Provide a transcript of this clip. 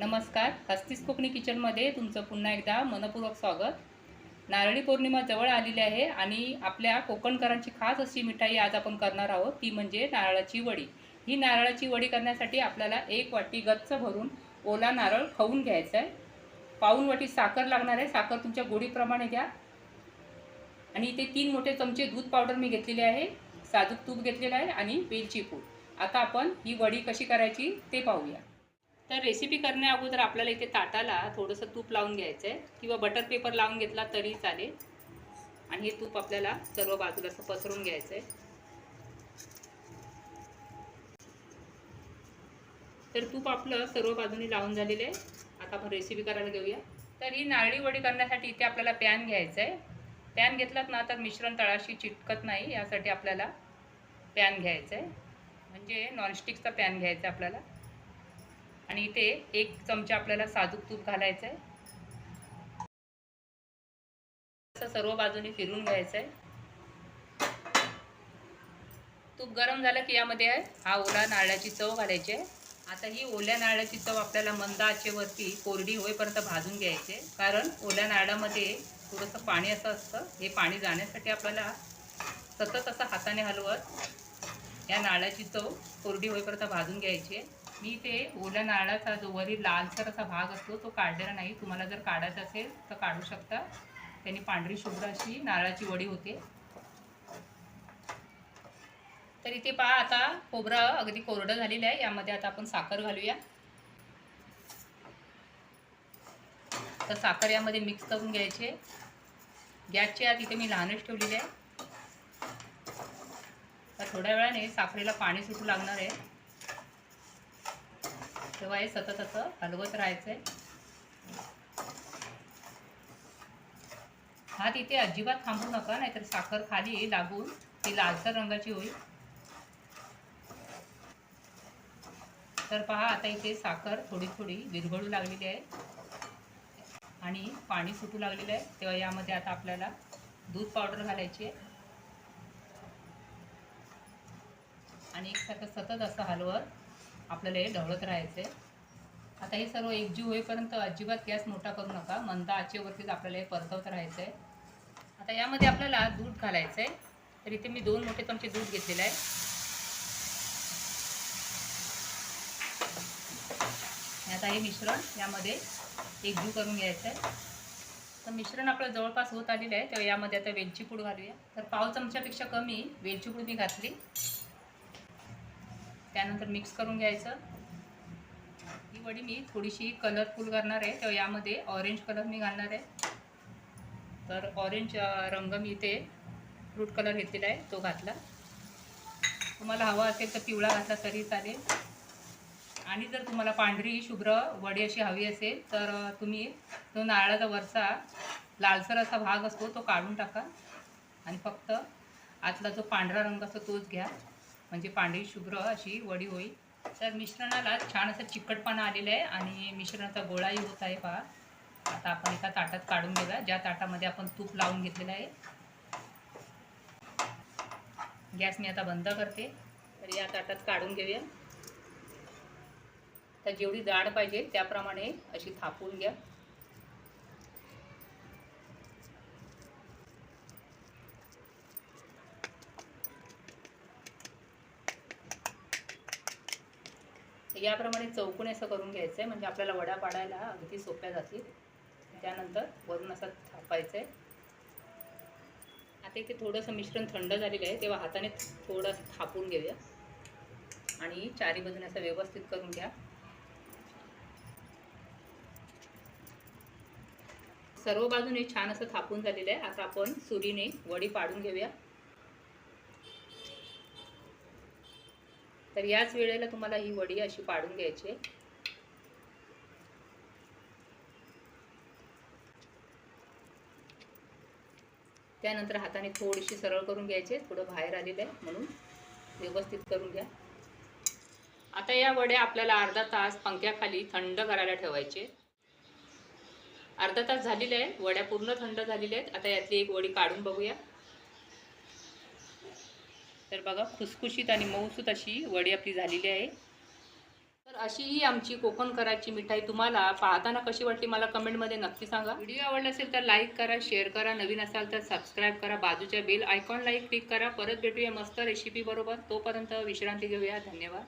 नमस्कार हस्तीस कोकणी किचनमध्ये तुमचं पुन्हा एकदा मनपूर्वक स्वागत. नारळी पौर्णिमा जवळ आलेली आहे आणि आपल्या कोकणकरांची खास अशी मिठाई आज आपण करणार आहोत ती म्हणजे नारळाची वडी. ही नारळाची वडी करण्यासाठी आपल्याला एक वाटी गच्च भरून ओला नारळ खाऊन घ्यायचा आहे. पाऊन वाटी साखर लागणार आहे साखर तुमच्या गोडीप्रमाणे घ्या. आणि इथे तीन मोठे चमचे दूध पावडर मी घेतलेले आहे साजूक तूप घेतलेलं आहे आणि वेलची पूड. आता आपण ही वडी कशी करायची ते पाहूया. तर रेसिपी करण्या अगोदर आपल्याला इथे ताटाला थोडंसं तूप लावून घ्यायचं आहे किंवा बटर पेपर लावून घेतला तरी चालेल. आणि हे तूप आपल्याला सर्व बाजूला असं पसरून घ्यायचं आहे तर तूप आपलं सर्व बाजूनी लावून झालेलं आहे. आता आपण रेसिपी करायला घेऊया. तर ही नारळी वडी करण्यासाठी इथे आपल्याला पॅन घ्यायचं आहे पॅन घेतलात ना तर मिश्रण तळाशी चिटकत नाही. यासाठी आपल्याला पॅन घ्यायचं आहे म्हणजे नॉनस्टिकचा पॅन घ्यायचा आहे आपल्याला. आणि इथे एक चमचा आपल्याला साजूक तूप घालायचं आहे असं सर्व बाजूने फिरून घ्यायचं आहे तूप गरम झालं की यामध्ये हा ओला नारळाची चव घालायची आहे. आता ही ओल्या नारळाची चव आपल्याला मंद आचेवरती कोरडी होईपर्यंत भाजून घ्यायचे कारण ओल्या नारळामध्ये थोडंसं पाणी असं असतं. हे पाणी जाण्यासाठी आपल्याला सतत असं हाताने हलवत या नारळाची चव कोरडी होईपर्यंत भाजून घ्यायची आहे. मी ते ओल्या नारळाचा जो वरील लालसर असा भाग असतो तो काढलेला नाही. तुम्हाला जर काढायचा असेल तर काढू शकता. त्यांनी पांढरी शुभ्र अशी नारळाची वडी होते. तर इथे पहा आता खोबरं अगदी कोरडं झालेलं आहे. यामध्ये आता आपण साखर घालूया. तर साखर यामध्ये मिक्स करून घ्यायचे. गॅसची आत इथे मी लहानच ठेवलेली आहे. तर थोड्या वेळाने साखरेला पाणी सुटू लागणार आहे. तेव्हा हे सतत असं हलवत राहायचं आहे तिथे अजिबात थांबू नका नाहीतर साखर खाली लागून ती लालसर रंगाची होईल. तर पहा आता इथे साखर थोडी थोडी विरघळू लागलेली आहे. आणि पाणी सुटू लागलेलं आहे. तेव्हा यामध्ये आता आपल्याला दूध पावडर घालायची आहे. आणि एकसारखं सतत असं हलवत आपल्याला हे ढवळत राहायचं आहे आता हे सर्व एकजीव होईपर्यंत अजिबात गॅस मोठा करू नका. मंद आचेवरतीच आपल्याला हे परतवत राहायचं आहे आता यामध्ये आपल्याला दूध घालायचं आहे तर इथे मी दोन मोठे चमचे दूध घेतलेलं आहे. आता हे मिश्रण यामध्ये एकजीव करून घ्यायचं आहे तर मिश्रण आपलं जवळपास होत आलेलं आहे. तेव्हा यामध्ये आता वेलची पूड घालूया. तर पाव चमच्यापेक्षा कमी वेलची पूड मी घातली. त्यानंतर मिक्स करून घ्यायचं. ही वडी मी थोडीशी कलरफुल करणार आहे. तेव्हा यामध्ये ऑरेंज कलर मी घालणार आहे. तर ऑरेंज रंग मी इथे फ्रूट कलर घेतलेला आहे तो घातला. तुम्हाला हवा असेल तर पिवळा घातला तरी चालेल. आणि जर तुम्हाला पांढरी शुभ्र वडी अशी हवी असेल तर तुम्ही तो नारळाचा वरचा लालसर असा भाग असतो तो काढून टाका. आणि फक्त आतला जो पांढरा रंग असतो तोच घ्या. म्हणजे पांढरी शुभ्र अशी वडी होईल. तर मिश्रणाला छान असं चिकटपणा आलेलं आहे आणि मिश्रणाचा गोळाही होत आहे पहा. आता आपण एका ताटात काढून घेऊया. ज्या ताटामध्ये आपण तूप लावून घेतलेलं आहे. गॅस मी आता बंद करते. तर या ताटात काढून घेऊया. तर जेवढी जाड पाहिजे त्याप्रमाणे अशी थापून घ्या. याप्रमाणे चौकून असं करून घ्यायचं आहे म्हणजे आपल्याला वड्या पाडायला अगदी सोप्या जातील. त्यानंतर वरून असं थापायचं आहे आता इथे थोडंसं मिश्रण थंड झालेलं आहे. तेव्हा हाताने थोडंसं थापून घेऊया. आणि चारी बाजूने असं व्यवस्थित करून घ्या. सर्व बाजूने छान असं थापून झालेलं आहे. आता आपण सुरीने वडी पाडून घेऊया. तर याच वेळेला तुम्हाला ही वडी अशी पाडून घ्यायची आहे. त्यानंतर हाताने थोडीशी सरळ करून घ्यायचे थोडं बाहेर आलेलं आहे म्हणून व्यवस्थित करून घ्या. आता या वड्या आपल्याला अर्धा तास पंख्याखाली थंड करायला ठेवायचे. अर्धा तास झालेले आहे. वड्या पूर्ण थंड झालेल्या आहेत. आता यातली एक वडी काढून बघूया. तर बघा खुसखुशीत आणि मऊसूत अशी वडी आपली झालेली आहे. तर अशी ही आमची कोकण कराची मिठाई तुम्हाला पाहताना कशी वाटली मला कमेंटमध्ये नक्की सांगा. व्हिडिओ आवडला असेल तर लाईक करा शेअर करा. नवीन असाल तर सबस्क्राईब करा. बाजूच्या बेल आयकॉनलाही क्लिक करा. परत भेटूया मस्त रेसिपी बरोबर. तोपर्यंत विश्रांती घेऊया. धन्यवाद.